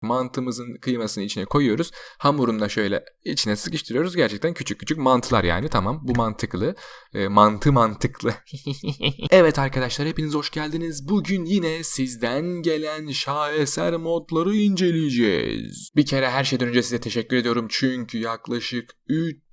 mantımızın kıymasını içine koyuyoruz. Hamurunu da şöyle içine sıkıştırıyoruz. Gerçekten küçük küçük mantılar yani. Tamam bu mantıklı. E, mantı mantıklı. evet arkadaşlar hepiniz hoş geldiniz. Bugün yine sizden gelen şaheser modları inceleyeceğiz. Bir kere her şeyden önce size teşekkür ediyorum. Çünkü yaklaşık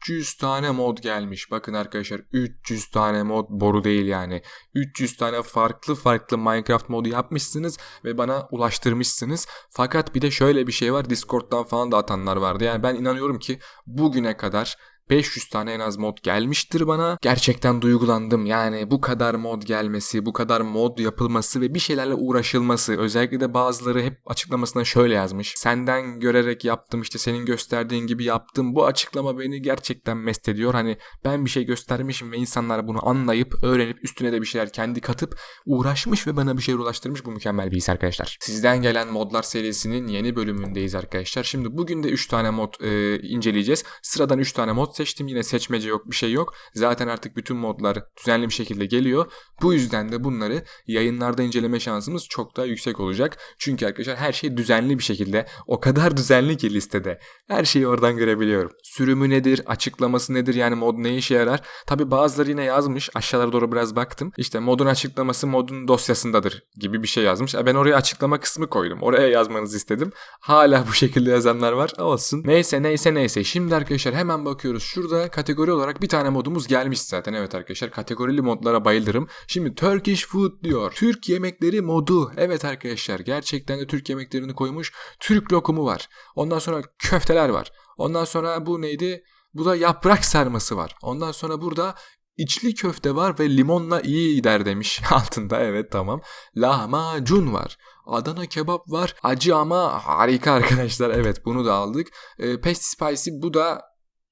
300 tane mod gelmiş. Bakın arkadaşlar 300 tane mod boru değil yani. 300 tane farklı farklı Minecraft modu yapmışsınız ve bana ulaştırmışsınız. Fakat bir de şöyle bir şey var. Discord'dan falan da atanlar vardı. Yani ben inanıyorum ki bugüne kadar 500 tane en az mod gelmiştir bana. Gerçekten duygulandım. Yani bu kadar mod gelmesi, bu kadar mod yapılması ve bir şeylerle uğraşılması. Özellikle de bazıları hep açıklamasına şöyle yazmış. Senden görerek yaptım işte senin gösterdiğin gibi yaptım. Bu açıklama beni gerçekten mest ediyor. Hani ben bir şey göstermişim ve insanlar bunu anlayıp, öğrenip üstüne de bir şeyler kendi katıp uğraşmış ve bana bir şey ulaştırmış. Bu mükemmel bir his arkadaşlar. Sizden gelen modlar serisinin yeni bölümündeyiz arkadaşlar. Şimdi bugün de 3 tane mod e, inceleyeceğiz. Sıradan 3 tane mod seçtim. Yine seçmece yok bir şey yok. Zaten artık bütün modlar düzenli bir şekilde geliyor. Bu yüzden de bunları yayınlarda inceleme şansımız çok daha yüksek olacak. Çünkü arkadaşlar her şey düzenli bir şekilde o kadar düzenli ki listede. Her şeyi oradan görebiliyorum. Sürümü nedir? Açıklaması nedir? Yani mod ne işe yarar? Tabi bazıları yine yazmış. Aşağılara doğru biraz baktım. İşte modun açıklaması modun dosyasındadır gibi bir şey yazmış. Ben oraya açıklama kısmı koydum. Oraya yazmanızı istedim. Hala bu şekilde yazanlar var. Olsun. Neyse neyse neyse. Şimdi arkadaşlar hemen bakıyoruz. Şurada kategori olarak bir tane modumuz gelmiş zaten. Evet arkadaşlar kategorili modlara bayılırım. Şimdi Turkish Food diyor. Türk yemekleri modu. Evet arkadaşlar gerçekten de Türk yemeklerini koymuş. Türk lokumu var. Ondan sonra köfteler var. Ondan sonra bu neydi? Bu da yaprak sarması var. Ondan sonra burada içli köfte var ve limonla iyi gider demiş altında. Evet tamam. Lahmacun var. Adana kebap var. Acı ama harika arkadaşlar. Evet bunu da aldık. E, Pasty Spicy bu da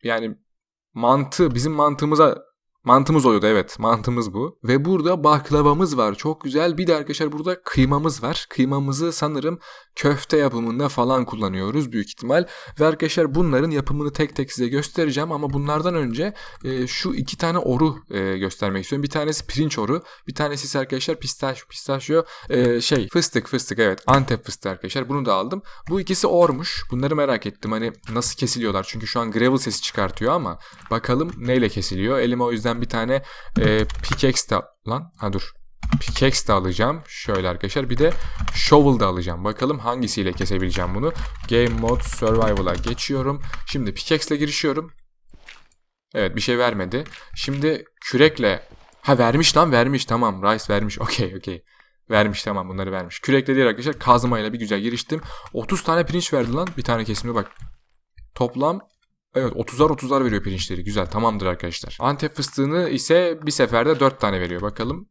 yani mantı bizim mantığımıza Mantımız oluyordu evet mantımız bu. Ve burada baklavamız var çok güzel. Bir de arkadaşlar burada kıymamız var. Kıymamızı sanırım köfte yapımında falan kullanıyoruz büyük ihtimal. Ve arkadaşlar bunların yapımını tek tek size göstereceğim. Ama bunlardan önce e, şu iki tane oru e, göstermek istiyorum. Bir tanesi pirinç oru. Bir tanesi ise arkadaşlar pistaş, pistachio e, şey fıstık fıstık evet Antep fıstığı arkadaşlar. Bunu da aldım. Bu ikisi ormuş. Bunları merak ettim. Hani nasıl kesiliyorlar? Çünkü şu an gravel sesi çıkartıyor ama bakalım neyle kesiliyor. Elime o yüzden bir tane e, pickaxe de lan ha dur pickaxe de alacağım. Şöyle arkadaşlar bir de shovel da alacağım. Bakalım hangisiyle kesebileceğim bunu. Game mode survival'a geçiyorum. Şimdi pickaxe ile girişiyorum. Evet bir şey vermedi. Şimdi kürekle ha vermiş lan vermiş tamam rice vermiş okey okey. Vermiş tamam bunları vermiş. Kürekle değil arkadaşlar kazmayla bir güzel giriştim. 30 tane pirinç verdi lan bir tane kesimde bak. Toplam Evet 30'ar 30'ar veriyor pirinçleri. Güzel tamamdır arkadaşlar. Antep fıstığını ise bir seferde 4 tane veriyor. Bakalım.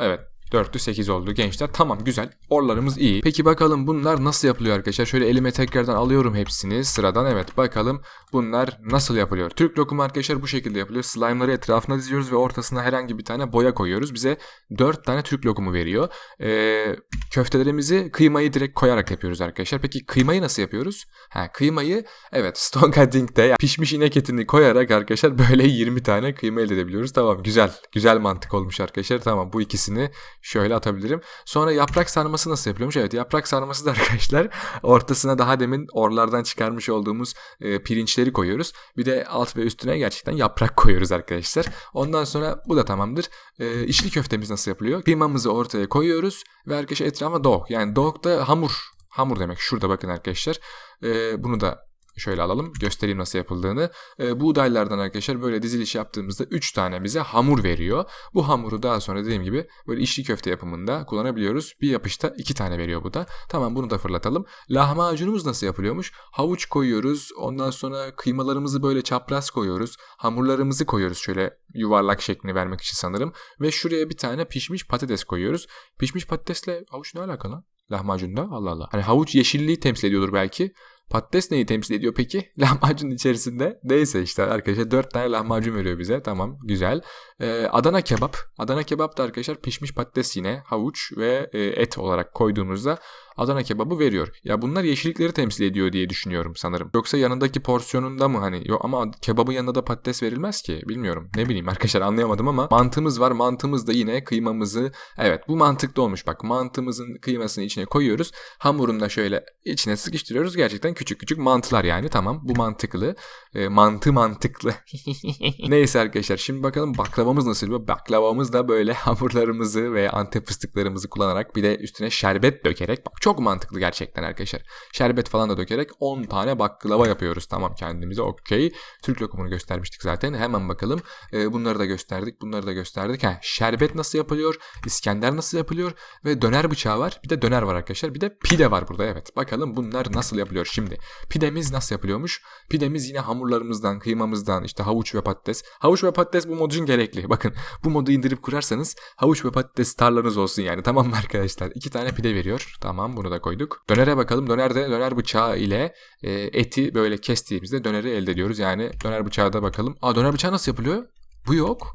Evet 4'lü 8 oldu gençler. Tamam güzel. Orlarımız iyi. Peki bakalım bunlar nasıl yapılıyor arkadaşlar? Şöyle elime tekrardan alıyorum hepsini sıradan. Evet bakalım bunlar nasıl yapılıyor? Türk lokumu arkadaşlar bu şekilde yapılıyor. Slime'ları etrafına diziyoruz ve ortasına herhangi bir tane boya koyuyoruz. Bize 4 tane Türk lokumu veriyor. Ee, köftelerimizi kıymayı direkt koyarak yapıyoruz arkadaşlar. Peki kıymayı nasıl yapıyoruz? Ha, kıymayı evet Stone Cutting'de pişmiş inek etini koyarak arkadaşlar böyle 20 tane kıyma elde edebiliyoruz. Tamam güzel. Güzel mantık olmuş arkadaşlar. Tamam bu ikisini şöyle atabilirim. Sonra yaprak sarması nasıl yapılıyormuş? Evet yaprak sarması da arkadaşlar ortasına daha demin orlardan çıkarmış olduğumuz e, pirinçleri koyuyoruz. Bir de alt ve üstüne gerçekten yaprak koyuyoruz arkadaşlar. Ondan sonra bu da tamamdır. E, içli köftemiz nasıl yapılıyor? Kıymamızı ortaya koyuyoruz ve arkadaşlar etrafa dog. Yani dog da hamur. Hamur demek. Şurada bakın arkadaşlar. E, bunu da Şöyle alalım göstereyim nasıl yapıldığını. E, buğdaylardan arkadaşlar böyle diziliş yaptığımızda 3 tane bize hamur veriyor. Bu hamuru daha sonra dediğim gibi böyle içli köfte yapımında kullanabiliyoruz. Bir yapışta 2 tane veriyor bu da. Tamam bunu da fırlatalım. Lahmacunumuz nasıl yapılıyormuş? Havuç koyuyoruz. Ondan sonra kıymalarımızı böyle çapraz koyuyoruz. Hamurlarımızı koyuyoruz şöyle yuvarlak şeklini vermek için sanırım. Ve şuraya bir tane pişmiş patates koyuyoruz. Pişmiş patatesle havuç ne alakalı? Lahmacunda Allah Allah. Hani havuç yeşilliği temsil ediyordur belki. Patates neyi temsil ediyor peki? Lahmacun içerisinde. Neyse işte arkadaşlar 4 tane lahmacun veriyor bize. Tamam güzel. Ee, Adana kebap. Adana kebap da arkadaşlar pişmiş patates yine havuç ve e, et olarak koyduğumuzda Adana kebabı veriyor. Ya bunlar yeşillikleri temsil ediyor diye düşünüyorum sanırım. Yoksa yanındaki porsiyonunda mı hani yok ama kebabın yanında da patates verilmez ki bilmiyorum. Ne bileyim arkadaşlar anlayamadım ama mantığımız var. Mantığımız da yine kıymamızı evet bu mantıklı olmuş bak mantığımızın kıymasını içine koyuyoruz. Hamurunu da şöyle içine sıkıştırıyoruz. Gerçekten küçük küçük mantılar yani tamam bu mantıklı. E, mantı mantıklı. Neyse arkadaşlar şimdi bakalım baklavamız nasıl bu? Baklavamız da böyle hamurlarımızı ve antep fıstıklarımızı kullanarak bir de üstüne şerbet dökerek bak çok mantıklı gerçekten arkadaşlar. Şerbet falan da dökerek 10 tane baklava yapıyoruz. Tamam kendimize okey. Türk lokumunu göstermiştik zaten. Hemen bakalım. Ee, bunları da gösterdik. Bunları da gösterdik. Ha, şerbet nasıl yapılıyor? İskender nasıl yapılıyor? Ve döner bıçağı var. Bir de döner var arkadaşlar. Bir de pide var burada. Evet. Bakalım bunlar nasıl yapılıyor şimdi. Pidemiz nasıl yapılıyormuş? Pidemiz yine hamurlarımızdan, kıymamızdan, işte havuç ve patates. Havuç ve patates bu mod için gerekli. Bakın bu modu indirip kurarsanız havuç ve patates tarlanız olsun yani. Tamam mı arkadaşlar? İki tane pide veriyor. Tamam bunu da koyduk. Dönere bakalım. Dönerde döner bıçağı ile e, eti böyle kestiğimizde döneri elde ediyoruz. Yani döner bıçağı da bakalım. Aa döner bıçağı nasıl yapılıyor? Bu yok.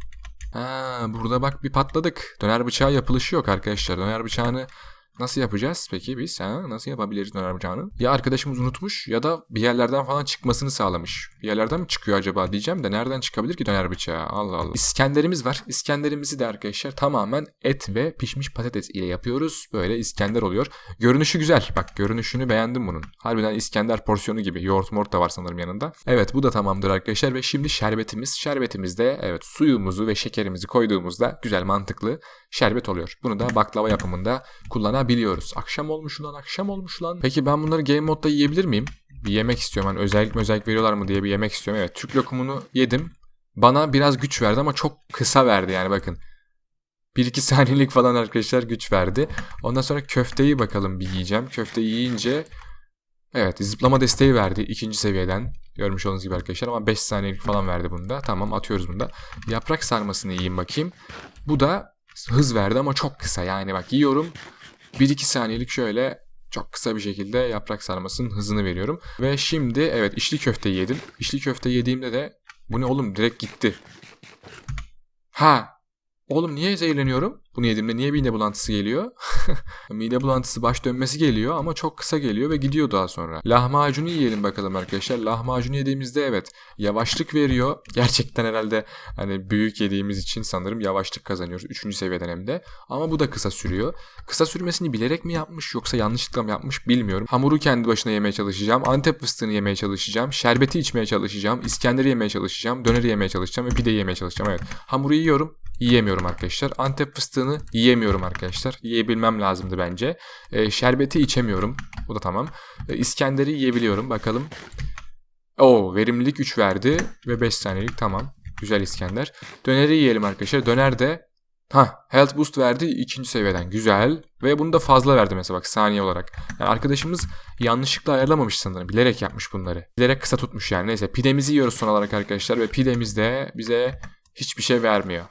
Ha, burada bak bir patladık. Döner bıçağı yapılışı yok arkadaşlar. Döner bıçağını Nasıl yapacağız peki biz? Ha? Nasıl yapabiliriz döner bıçağını? Ya arkadaşımız unutmuş ya da bir yerlerden falan çıkmasını sağlamış. Bir yerlerden mi çıkıyor acaba diyeceğim de nereden çıkabilir ki döner bıçağı? Allah Allah. İskenderimiz var. İskenderimizi de arkadaşlar tamamen et ve pişmiş patates ile yapıyoruz. Böyle İskender oluyor. Görünüşü güzel. Bak görünüşünü beğendim bunun. Harbiden İskender porsiyonu gibi. Yoğurt mort da var sanırım yanında. Evet bu da tamamdır arkadaşlar ve şimdi şerbetimiz. Şerbetimizde evet suyumuzu ve şekerimizi koyduğumuzda güzel mantıklı şerbet oluyor. Bunu da baklava yapımında kullanabiliyoruz. Akşam olmuş lan akşam olmuş lan. Peki ben bunları game modda yiyebilir miyim? Bir yemek istiyorum. Hani özellik özellik veriyorlar mı diye bir yemek istiyorum. Evet Türk lokumunu yedim. Bana biraz güç verdi ama çok kısa verdi yani bakın. 1-2 saniyelik falan arkadaşlar güç verdi. Ondan sonra köfteyi bakalım bir yiyeceğim. Köfte yiyince evet zıplama desteği verdi ikinci seviyeden. Görmüş olduğunuz gibi arkadaşlar ama 5 saniyelik falan verdi bunda. Tamam atıyoruz bunda. Yaprak sarmasını yiyeyim bakayım. Bu da hız verdi ama çok kısa. Yani bak yiyorum 1-2 saniyelik şöyle çok kısa bir şekilde yaprak sarmasının hızını veriyorum. Ve şimdi evet içli köfte yedim. İçli köfte yediğimde de bu ne oğlum direkt gitti. Ha Oğlum niye zehirleniyorum? Bunu yediğimde niye mide bulantısı geliyor? mide bulantısı baş dönmesi geliyor ama çok kısa geliyor ve gidiyor daha sonra. Lahmacunu yiyelim bakalım arkadaşlar. Lahmacunu yediğimizde evet yavaşlık veriyor. Gerçekten herhalde hani büyük yediğimiz için sanırım yavaşlık kazanıyoruz. Üçüncü seviyeden hem de. Ama bu da kısa sürüyor. Kısa sürmesini bilerek mi yapmış yoksa yanlışlıkla mı yapmış bilmiyorum. Hamuru kendi başına yemeye çalışacağım. Antep fıstığını yemeye çalışacağım. Şerbeti içmeye çalışacağım. İskender'i yemeye çalışacağım. Döneri yemeye çalışacağım ve pide yemeye çalışacağım. Evet hamuru yiyorum yiyemiyorum arkadaşlar. Antep fıstığını yiyemiyorum arkadaşlar. Yiyebilmem lazımdı bence. E, şerbeti içemiyorum. Bu da tamam. E, İskender'i yiyebiliyorum. Bakalım. Oo verimlilik 3 verdi ve 5 saniyelik tamam. Güzel İskender. Döneri yiyelim arkadaşlar. Döner de Ha, health boost verdi ikinci seviyeden. Güzel. Ve bunu da fazla verdi mesela bak saniye olarak. Yani arkadaşımız yanlışlıkla ayarlamamış sanırım. Bilerek yapmış bunları. Bilerek kısa tutmuş yani. Neyse pidemizi yiyoruz son olarak arkadaşlar. Ve pidemiz de bize hiçbir şey vermiyor.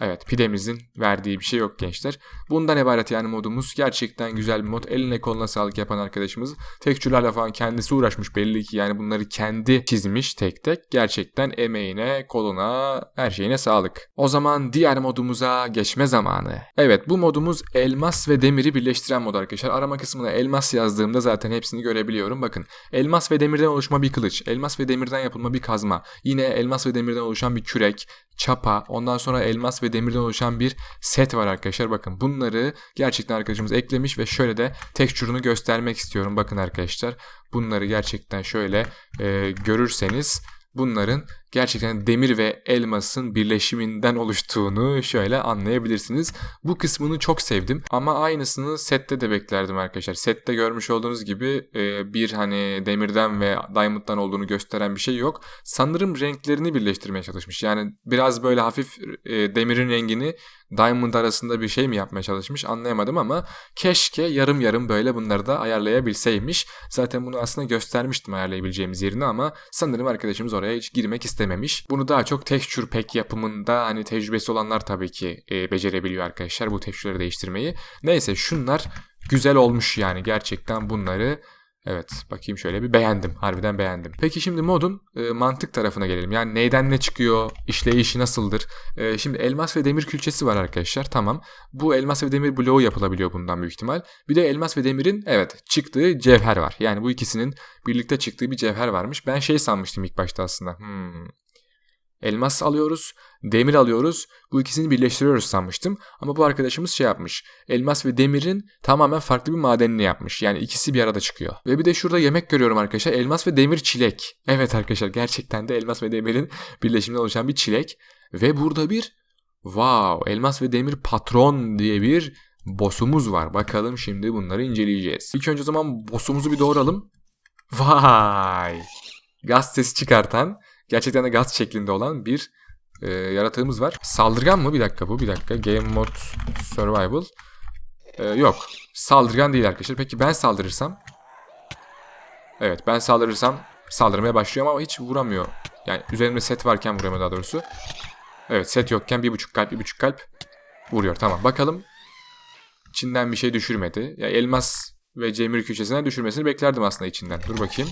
Evet pidemizin verdiği bir şey yok gençler. Bundan ibaret yani modumuz. Gerçekten güzel bir mod. Eline koluna sağlık yapan arkadaşımız. Tekçülerle falan kendisi uğraşmış belli ki yani bunları kendi çizmiş tek tek. Gerçekten emeğine, koluna, her şeyine sağlık. O zaman diğer modumuza geçme zamanı. Evet bu modumuz elmas ve demiri birleştiren mod arkadaşlar. Arama kısmına elmas yazdığımda zaten hepsini görebiliyorum. Bakın elmas ve demirden oluşma bir kılıç, elmas ve demirden yapılma bir kazma, yine elmas ve demirden oluşan bir kürek, çapa, ondan sonra elmas ve demirden oluşan bir set var arkadaşlar. Bakın bunları gerçekten arkadaşımız eklemiş ve şöyle de tekstürünü göstermek istiyorum. Bakın arkadaşlar bunları gerçekten şöyle e, görürseniz bunların gerçekten demir ve elmasın birleşiminden oluştuğunu şöyle anlayabilirsiniz. Bu kısmını çok sevdim ama aynısını sette de beklerdim arkadaşlar. Sette görmüş olduğunuz gibi e, bir hani demirden ve diamond'dan olduğunu gösteren bir şey yok. Sanırım renklerini birleştirmeye çalışmış. Yani biraz böyle hafif e, demirin rengini Diamond arasında bir şey mi yapmaya çalışmış anlayamadım ama keşke yarım yarım böyle bunları da ayarlayabilseymiş. Zaten bunu aslında göstermiştim ayarlayabileceğimiz yerini ama sanırım arkadaşımız oraya hiç girmek istememiş. Bunu daha çok texture pack yapımında hani tecrübesi olanlar tabii ki e, becerebiliyor arkadaşlar bu texture'ları değiştirmeyi. Neyse şunlar güzel olmuş yani gerçekten bunları Evet bakayım şöyle bir beğendim. Harbiden beğendim. Peki şimdi modun e, mantık tarafına gelelim. Yani neyden ne çıkıyor? işleyişi nasıldır? E, şimdi elmas ve demir külçesi var arkadaşlar. Tamam. Bu elmas ve demir bloğu yapılabiliyor bundan büyük ihtimal. Bir de elmas ve demirin evet çıktığı cevher var. Yani bu ikisinin birlikte çıktığı bir cevher varmış. Ben şey sanmıştım ilk başta aslında. Hmm, elmas alıyoruz, demir alıyoruz. Bu ikisini birleştiriyoruz sanmıştım. Ama bu arkadaşımız şey yapmış. Elmas ve demirin tamamen farklı bir madenini yapmış. Yani ikisi bir arada çıkıyor. Ve bir de şurada yemek görüyorum arkadaşlar. Elmas ve demir çilek. Evet arkadaşlar gerçekten de elmas ve demirin birleşiminden oluşan bir çilek. Ve burada bir wow elmas ve demir patron diye bir boss'umuz var. Bakalım şimdi bunları inceleyeceğiz. İlk önce o zaman boss'umuzu bir doğuralım. Vay! Gaz sesi çıkartan gerçekten de gaz şeklinde olan bir e, yaratığımız var. Saldırgan mı? Bir dakika bu. Bir dakika. Game Mode Survival. E, yok. Saldırgan değil arkadaşlar. Peki ben saldırırsam? Evet ben saldırırsam saldırmaya başlıyorum ama hiç vuramıyor. Yani üzerimde set varken vuramıyor daha doğrusu. Evet set yokken bir buçuk kalp bir buçuk kalp vuruyor. Tamam bakalım. İçinden bir şey düşürmedi. Ya elmas ve cemir köşesinden düşürmesini beklerdim aslında içinden. Dur bakayım.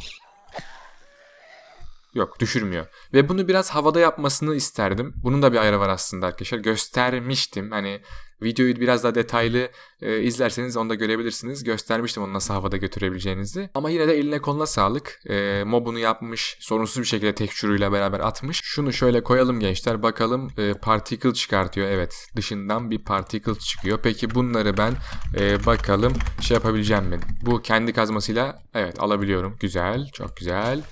Yok düşürmüyor. Ve bunu biraz havada yapmasını isterdim. Bunun da bir ayarı var aslında arkadaşlar. Göstermiştim. Hani videoyu biraz daha detaylı e, izlerseniz onu da görebilirsiniz. Göstermiştim onu nasıl havada götürebileceğinizi. Ama yine de eline koluna sağlık. E, mobunu yapmış. Sorunsuz bir şekilde tekstürüyle beraber atmış. Şunu şöyle koyalım gençler. Bakalım e, particle çıkartıyor. Evet dışından bir particle çıkıyor. Peki bunları ben e, bakalım şey yapabileceğim mi? Bu kendi kazmasıyla evet alabiliyorum. Güzel. Çok güzel.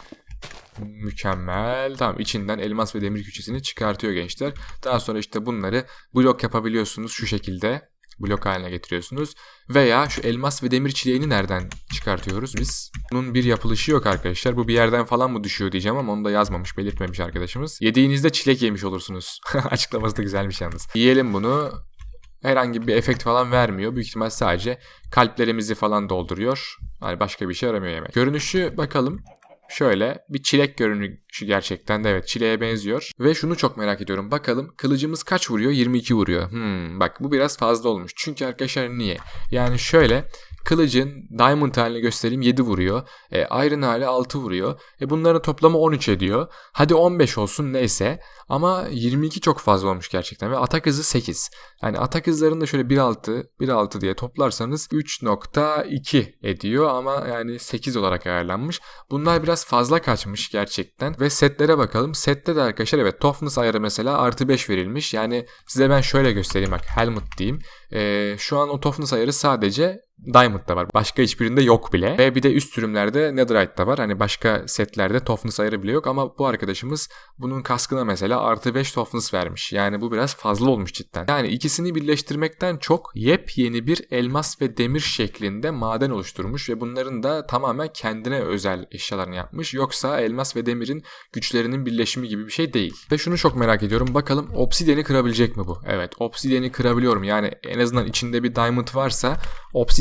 Mükemmel. Tamam içinden elmas ve demir küçesini çıkartıyor gençler. Daha sonra işte bunları blok yapabiliyorsunuz şu şekilde. Blok haline getiriyorsunuz. Veya şu elmas ve demir çileğini nereden çıkartıyoruz biz? Bunun bir yapılışı yok arkadaşlar. Bu bir yerden falan mı düşüyor diyeceğim ama onu da yazmamış, belirtmemiş arkadaşımız. Yediğinizde çilek yemiş olursunuz. Açıklaması da güzelmiş yalnız. Yiyelim bunu herhangi bir efekt falan vermiyor. Büyük ihtimal sadece kalplerimizi falan dolduruyor. Yani başka bir şey yaramıyor yemek. Görünüşü bakalım. Şöyle bir çilek görünüşü gerçekten de evet çileğe benziyor. Ve şunu çok merak ediyorum. Bakalım kılıcımız kaç vuruyor? 22 vuruyor. Hmm, bak bu biraz fazla olmuş. Çünkü arkadaşlar niye? Yani şöyle kılıcın diamond halini göstereyim 7 vuruyor. E, iron hali 6 vuruyor. E, bunların toplamı 13 ediyor. Hadi 15 olsun neyse. Ama 22 çok fazla olmuş gerçekten ve atak hızı 8. Yani atak hızlarını da şöyle 1.6 1.6 diye toplarsanız 3.2 ediyor ama yani 8 olarak ayarlanmış. Bunlar biraz fazla kaçmış gerçekten ve setlere bakalım. Sette de arkadaşlar evet toughness ayarı mesela artı 5 verilmiş. Yani size ben şöyle göstereyim bak helmet diyeyim. Ee, şu an o toughness ayarı sadece Diamond'da var. Başka hiçbirinde yok bile. Ve bir de üst sürümlerde Netherite'da var. Hani başka setlerde toughness ayarı bile yok ama bu arkadaşımız bunun kaskına mesela artı 5 toughness vermiş. Yani bu biraz fazla olmuş cidden. Yani ikisini birleştirmekten çok yepyeni bir elmas ve demir şeklinde maden oluşturmuş ve bunların da tamamen kendine özel eşyalarını yapmış. Yoksa elmas ve demirin güçlerinin birleşimi gibi bir şey değil. Ve şunu çok merak ediyorum. Bakalım obsidiyeni kırabilecek mi bu? Evet obsidiyeni kırabiliyorum. Yani en azından içinde bir diamond varsa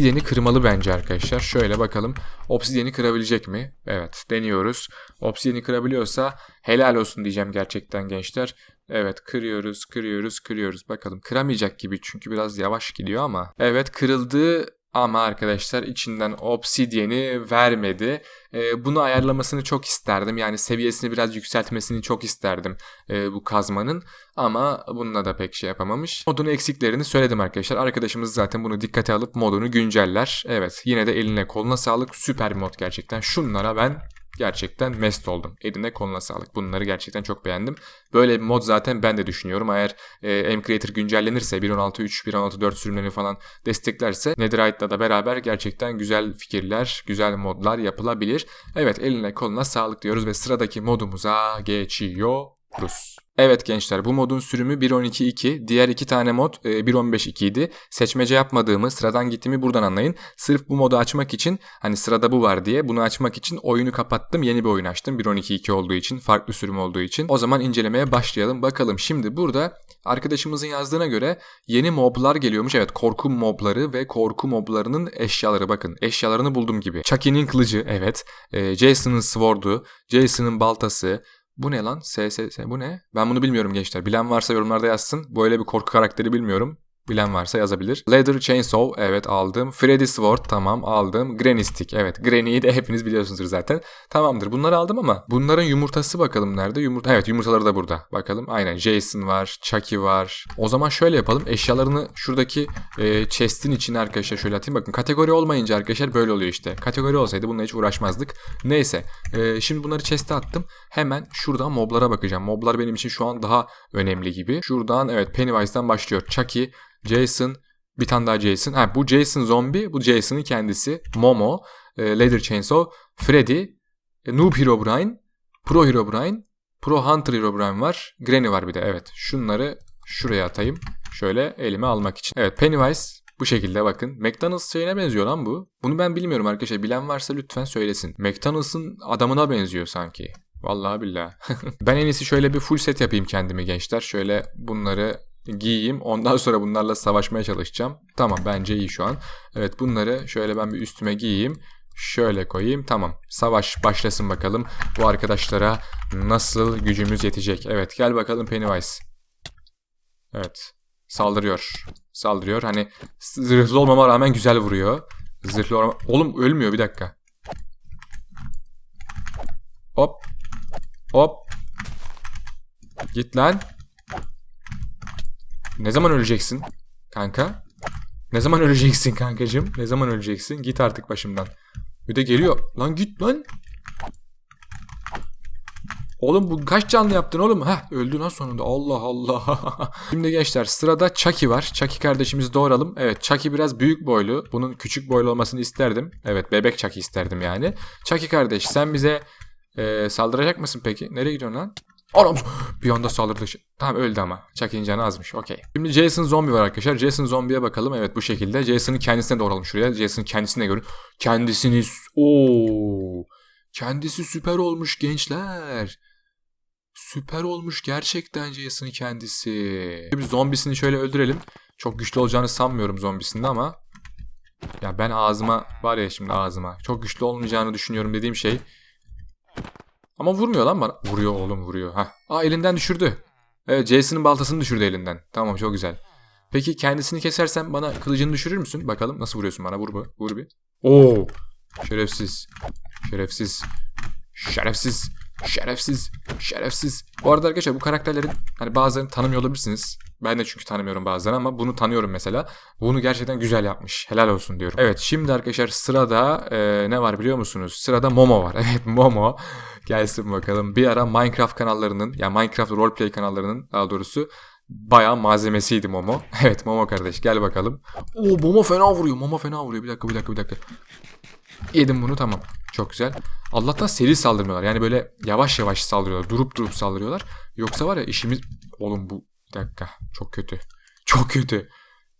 obsidiyeni kırmalı bence arkadaşlar. Şöyle bakalım obsidiyeni kırabilecek mi? Evet deniyoruz. Obsidiyeni kırabiliyorsa helal olsun diyeceğim gerçekten gençler. Evet kırıyoruz kırıyoruz kırıyoruz bakalım kıramayacak gibi çünkü biraz yavaş gidiyor ama. Evet kırıldı ama arkadaşlar içinden obsidyeni vermedi. E, bunu ayarlamasını çok isterdim. Yani seviyesini biraz yükseltmesini çok isterdim e, bu kazmanın. Ama bununla da pek şey yapamamış. Modun eksiklerini söyledim arkadaşlar. Arkadaşımız zaten bunu dikkate alıp modunu günceller. Evet yine de eline koluna sağlık. Süper bir mod gerçekten. Şunlara ben gerçekten mest oldum. Eline koluna sağlık. Bunları gerçekten çok beğendim. Böyle bir mod zaten ben de düşünüyorum. Eğer e, M-Creator güncellenirse 1.16.3, 1.16.4 sürümlerini falan desteklerse Netherite'la da beraber gerçekten güzel fikirler, güzel modlar yapılabilir. Evet eline koluna sağlık diyoruz ve sıradaki modumuza geçiyoruz. Evet gençler bu modun sürümü 1.12.2. Diğer iki tane mod 1.15.2 e, idi. Seçmece yapmadığımı, sıradan gittiğimi buradan anlayın. Sırf bu modu açmak için hani sırada bu var diye bunu açmak için oyunu kapattım. Yeni bir oyun açtım. 1.12.2 olduğu için, farklı sürüm olduğu için. O zaman incelemeye başlayalım. Bakalım şimdi burada arkadaşımızın yazdığına göre yeni moblar geliyormuş. Evet korku mobları ve korku moblarının eşyaları bakın. Eşyalarını buldum gibi. Chucky'nin kılıcı evet. E, Jason'ın sword'u, Jason'ın baltası, bu ne lan? SSS bu ne? Ben bunu bilmiyorum gençler. Bilen varsa yorumlarda yazsın. Böyle bir korku karakteri bilmiyorum. Bilen varsa yazabilir. Leather Chainsaw evet aldım. Freddy Sword tamam aldım. Granny Stick evet. Granny'yi de hepiniz biliyorsunuzdur zaten. Tamamdır bunları aldım ama bunların yumurtası bakalım nerede? Yumurta evet yumurtaları da burada. Bakalım aynen Jason var, Chucky var. O zaman şöyle yapalım. Eşyalarını şuradaki e, chest'in içine arkadaşlar şöyle atayım. Bakın kategori olmayınca arkadaşlar böyle oluyor işte. Kategori olsaydı bununla hiç uğraşmazdık. Neyse. e, şimdi bunları chest'e attım. Hemen şuradan moblara bakacağım. Moblar benim için şu an daha önemli gibi. Şuradan evet Pennywise'dan başlıyor. Chucky, Jason, bir tane daha Jason. Ha bu Jason zombi, bu Jason'ın kendisi. Momo, e, Leather Chainsaw, Freddy, e, Noob Herobrine, Pro Herobrine, Pro Hunter Herobrine var. Granny var bir de evet. Şunları şuraya atayım. Şöyle elime almak için. Evet Pennywise bu şekilde bakın. McDonald's şeyine benziyor lan bu. Bunu ben bilmiyorum arkadaşlar. Bilen varsa lütfen söylesin. McDonald's'ın adamına benziyor sanki. Vallahi billahi. ben en iyisi şöyle bir full set yapayım kendime gençler. Şöyle bunları giyeyim. Ondan sonra bunlarla savaşmaya çalışacağım. Tamam bence iyi şu an. Evet bunları şöyle ben bir üstüme giyeyim. Şöyle koyayım. Tamam. Savaş başlasın bakalım. Bu arkadaşlara nasıl gücümüz yetecek. Evet gel bakalım Pennywise. Evet. Saldırıyor. Saldırıyor. Hani zırhlı olmama rağmen güzel vuruyor. Zırhlı olma... Oğlum ölmüyor bir dakika. Hop. Hop. Git lan. Ne zaman öleceksin kanka? Ne zaman öleceksin kankacım? Ne zaman öleceksin? Git artık başımdan. Bir de geliyor. Lan git lan. Oğlum bu kaç canlı yaptın oğlum? Heh öldü lan sonunda. Allah Allah. Şimdi gençler sırada Chucky var. Chucky kardeşimizi doğuralım. Evet Chucky biraz büyük boylu. Bunun küçük boylu olmasını isterdim. Evet bebek Chucky isterdim yani. Chucky kardeş sen bize e, saldıracak mısın peki? Nereye gidiyorsun lan? Anam bir anda saldırdı. Tamam öldü ama. Chucky'nin canı azmış. Okey. Şimdi Jason zombi var arkadaşlar. Jason zombiye bakalım. Evet bu şekilde. Jason'ın kendisine doğralım şuraya. Jason'ın kendisine görün. Kendisini... Oo. Kendisi süper olmuş gençler. Süper olmuş gerçekten Jason'ın kendisi. Bir zombisini şöyle öldürelim. Çok güçlü olacağını sanmıyorum zombisinde ama. Ya ben ağzıma var ya şimdi ağzıma. Çok güçlü olmayacağını düşünüyorum dediğim şey. Ama vurmuyor lan bana. Vuruyor oğlum vuruyor. Hah. Aa elinden düşürdü. Evet Jason'ın baltasını düşürdü elinden. Tamam çok güzel. Peki kendisini kesersen bana kılıcını düşürür müsün? Bakalım nasıl vuruyorsun bana vur bu. Vur bir. Oo. Şerefsiz. Şerefsiz. Şerefsiz. Şerefsiz. Şerefsiz. Bu arada arkadaşlar bu karakterlerin hani bazılarını tanımıyor olabilirsiniz. Ben de çünkü tanımıyorum bazılarını ama bunu tanıyorum mesela. Bunu gerçekten güzel yapmış. Helal olsun diyorum. Evet şimdi arkadaşlar sırada e, ne var biliyor musunuz? Sırada Momo var. Evet Momo. Gelsin bakalım. Bir ara Minecraft kanallarının ya yani Minecraft roleplay kanallarının daha doğrusu bayağı malzemesiydi Momo. Evet Momo kardeş gel bakalım. Oo Momo fena vuruyor. Momo fena vuruyor. Bir dakika bir dakika bir dakika. Yedim bunu tamam. Çok güzel. Allah'tan seri saldırmıyorlar. Yani böyle yavaş yavaş saldırıyorlar. Durup durup saldırıyorlar. Yoksa var ya işimiz... Oğlum bu... Dakika. Çok kötü. Çok kötü.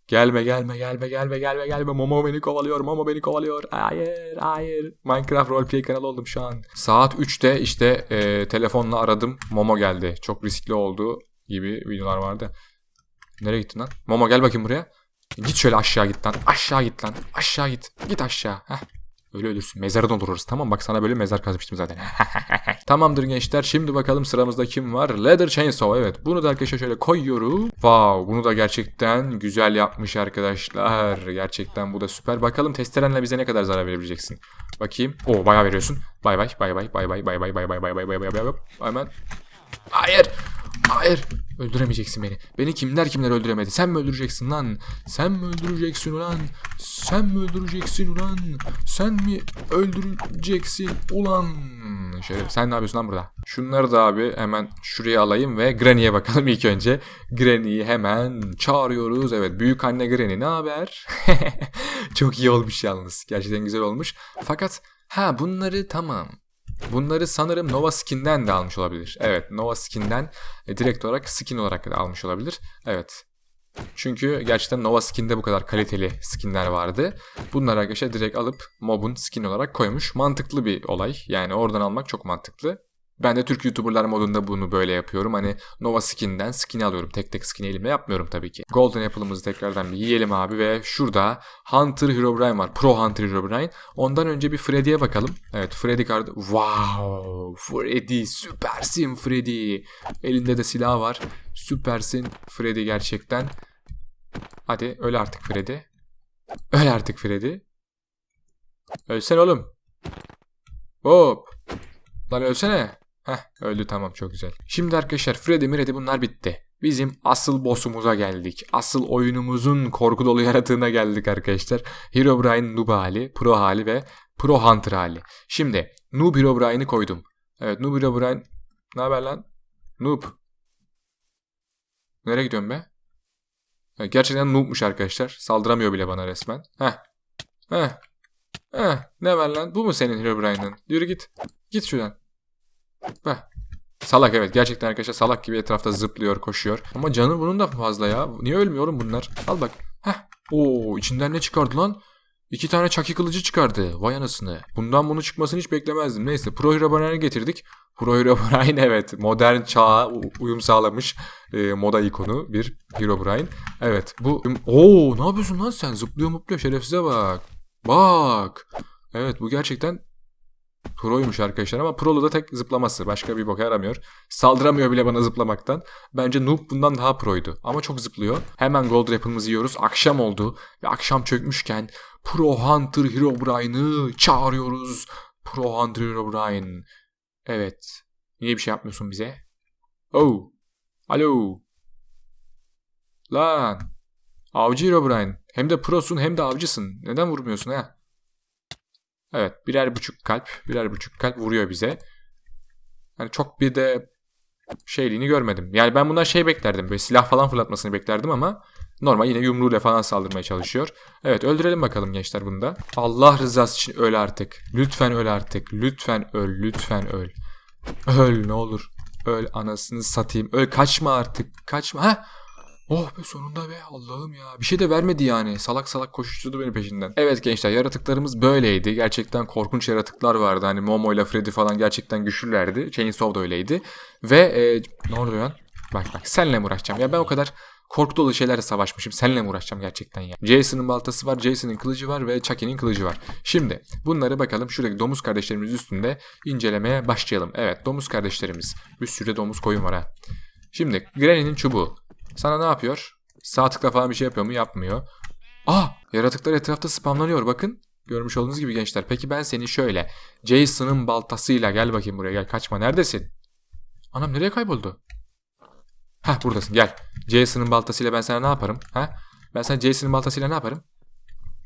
Gelme gelme gelme gelme gelme gelme. Momo beni kovalıyor. Momo beni kovalıyor. Hayır hayır. Minecraft roleplay kanalı oldum şu an. Saat 3'te işte e, telefonla aradım. Momo geldi. Çok riskli olduğu gibi videolar vardı. Nereye gittin lan? Momo gel bakayım buraya. Git şöyle aşağı git lan. Aşağı git lan. Aşağı git. Git aşağı. Heh. Öyle ölürsün. Mezarı doldururuz tamam Bak sana böyle mezar kazmıştım zaten. Tamamdır gençler. Şimdi bakalım sıramızda kim var? Leather Chainsaw. Evet. Bunu da arkadaşlar şöyle koyuyorum. Wow. Bunu da gerçekten güzel yapmış arkadaşlar. Gerçekten bu da süper. Bakalım testerenle bize ne kadar zarar verebileceksin. Bakayım. Oo bayağı veriyorsun. Bay. Bay bay. Bay bay. Bay bay. Bay bay. Bay bay. Bay bay. Bay bay. Hemen. Hayır. Hayır. Öldüremeyeceksin beni. Beni kimler kimler öldüremedi. Sen mi öldüreceksin lan? Sen mi öldüreceksin ulan? Sen mi öldüreceksin ulan? Sen mi öldüreceksin ulan? Şöyle sen ne yapıyorsun lan burada? Şunları da abi hemen şuraya alayım ve Granny'e bakalım ilk önce. Granny'yi hemen çağırıyoruz. Evet büyük anne Granny ne haber? Çok iyi olmuş yalnız. Gerçekten güzel olmuş. Fakat ha bunları tamam. Bunları sanırım Nova Skin'den de almış olabilir. Evet Nova Skin'den e, direkt olarak skin olarak da almış olabilir. Evet. Çünkü gerçekten Nova Skin'de bu kadar kaliteli skinler vardı. Bunları arkadaşlar direkt alıp mobun skin olarak koymuş. Mantıklı bir olay. Yani oradan almak çok mantıklı. Ben de Türk YouTuber'lar modunda bunu böyle yapıyorum. Hani Nova Skin'den skin alıyorum. Tek tek skin elimle yapmıyorum tabii ki. Golden Apple'ımızı tekrardan bir yiyelim abi ve şurada Hunter Herobrine var. Pro Hunter Herobrine. Ondan önce bir Freddy'ye bakalım. Evet Freddy kardı. Wow! Freddy süpersin Freddy. Elinde de silah var. Süpersin Freddy gerçekten. Hadi öl artık Freddy. Öl artık Freddy. Ölsen oğlum. Hop. Lan ölsene. Heh öldü tamam çok güzel. Şimdi arkadaşlar Freddy Miredi bunlar bitti. Bizim asıl boss'umuza geldik. Asıl oyunumuzun korku dolu yaratığına geldik arkadaşlar. Herobrine noob hali, pro hali ve pro hunter hali. Şimdi noob Herobrine'i koydum. Evet noob Herobrine. Ne haber lan? Noob. Nereye gidiyorum be? Gerçekten noobmuş arkadaşlar. Saldıramıyor bile bana resmen. Heh. Heh. Heh. Ne var lan? Bu mu senin Herobrine'ın? Yürü git. Git şuradan. Heh. Salak evet gerçekten arkadaşlar salak gibi etrafta zıplıyor koşuyor. Ama canı bunun da fazla ya. Niye ölmüyorum bunlar? Al bak. Heh. Oo içinden ne çıkardı lan? İki tane çaki kılıcı çıkardı. Vay anasını. Bundan bunu çıkmasını hiç beklemezdim. Neyse Pro Herobrine'i getirdik. Pro Herobrine evet modern çağa uyum sağlamış e, moda ikonu bir Herobrine. Evet bu... Oo ne yapıyorsun lan sen? Zıplıyor mutluyor şerefsize bak. Bak. Evet bu gerçekten Pro'ymuş arkadaşlar ama Pro'lu da tek zıplaması. Başka bir boka yaramıyor. Saldıramıyor bile bana zıplamaktan. Bence Noob bundan daha Pro'ydu. Ama çok zıplıyor. Hemen Gold Apple'ımızı yiyoruz. Akşam oldu. Ve akşam çökmüşken Pro Hunter Herobrine'ı çağırıyoruz. Pro Hunter Herobrine. Evet. Niye bir şey yapmıyorsun bize? Oh. Alo. Lan. Avcı Herobrine. Hem de prosun hem de avcısın. Neden vurmuyorsun ha? Evet birer buçuk kalp. Birer buçuk kalp vuruyor bize. Hani çok bir de şeyliğini görmedim. Yani ben bundan şey beklerdim. Böyle silah falan fırlatmasını beklerdim ama normal yine yumruğuyla falan saldırmaya çalışıyor. Evet öldürelim bakalım gençler bunu da. Allah rızası için öl artık. Lütfen öl artık. Lütfen öl. Lütfen öl. Öl ne olur. Öl anasını satayım. Öl kaçma artık. Kaçma. Ha? Oh be sonunda be Allah'ım ya. Bir şey de vermedi yani. Salak salak koşuşturdu beni peşinden. Evet gençler yaratıklarımız böyleydi. Gerçekten korkunç yaratıklar vardı. Hani Momo ile Freddy falan gerçekten güçlülerdi. Chainsaw da öyleydi. Ve e, ne oluyor lan? Bak bak senle mi uğraşacağım? Ya ben o kadar korku dolu şeylerle savaşmışım. Seninle mi uğraşacağım gerçekten ya? Jason'ın baltası var, Jason'ın kılıcı var ve Chucky'nin kılıcı var. Şimdi bunları bakalım şuradaki domuz kardeşlerimiz üstünde incelemeye başlayalım. Evet domuz kardeşlerimiz. Bir sürü domuz koyun var ha. Şimdi Granny'nin çubuğu. Sana ne yapıyor? Sağ tıkla falan bir şey yapıyor mu? Yapmıyor. Ah! Yaratıklar etrafta spamlanıyor bakın. Görmüş olduğunuz gibi gençler. Peki ben seni şöyle Jason'ın baltasıyla gel bakayım buraya gel. Kaçma neredesin? Anam nereye kayboldu? Hah buradasın gel. Jason'ın baltasıyla ben sana ne yaparım? Ha? Ben sana Jason'ın baltasıyla ne yaparım?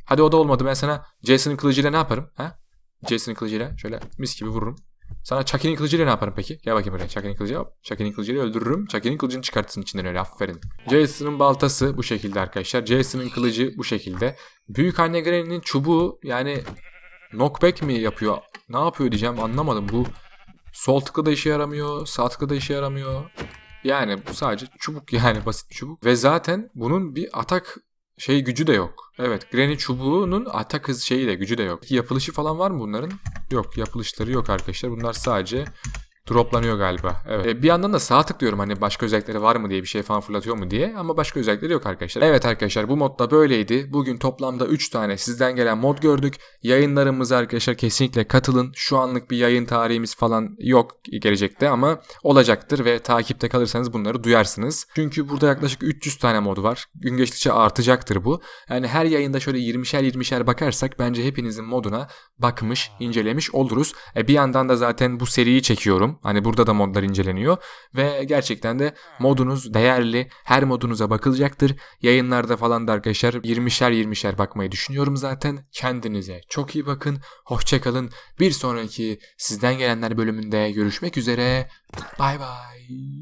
Hadi o da olmadı ben sana Jason'ın kılıcıyla ne yaparım? Ha? Jason'ın kılıcıyla şöyle mis gibi vururum. Sana Chucky'nin kılıcıyla ne yaparım peki? Gel bakayım buraya. Chucky'nin kılıcı hop. Chucky'nin kılıcıyla öldürürüm. Chucky'nin kılıcını çıkartırsın içinden öyle. Aferin. Jason'ın baltası bu şekilde arkadaşlar. Jason'ın kılıcı bu şekilde. Büyük anne Granny'nin çubuğu yani knockback mi yapıyor? Ne yapıyor diyeceğim anlamadım. Bu sol tıkla işe yaramıyor. Sağ tıkla işe yaramıyor. Yani bu sadece çubuk yani basit çubuk. Ve zaten bunun bir atak şey gücü de yok. Evet Granny çubuğunun atak hız şeyi de gücü de yok. Yapılışı falan var mı bunların? Yok yapılışları yok arkadaşlar. Bunlar sadece droplanıyor galiba. Evet. E, bir yandan da sağ tıklıyorum hani başka özellikleri var mı diye bir şey falan fırlatıyor mu diye ama başka özellikleri yok arkadaşlar. Evet arkadaşlar bu modda böyleydi. Bugün toplamda 3 tane sizden gelen mod gördük. Yayınlarımıza arkadaşlar kesinlikle katılın. Şu anlık bir yayın tarihimiz falan yok gelecekte ama olacaktır ve takipte kalırsanız bunları duyarsınız. Çünkü burada yaklaşık 300 tane mod var. Gün geçtikçe artacaktır bu. Yani her yayında şöyle 20'şer 20'şer bakarsak bence hepinizin moduna bakmış, incelemiş oluruz. E, bir yandan da zaten bu seriyi çekiyorum. Hani burada da modlar inceleniyor ve gerçekten de modunuz değerli. Her modunuza bakılacaktır. Yayınlarda falan da arkadaşlar 20'şer 20'şer bakmayı düşünüyorum zaten. Kendinize çok iyi bakın. Hoşçakalın. Bir sonraki sizden gelenler bölümünde görüşmek üzere. Bay bay.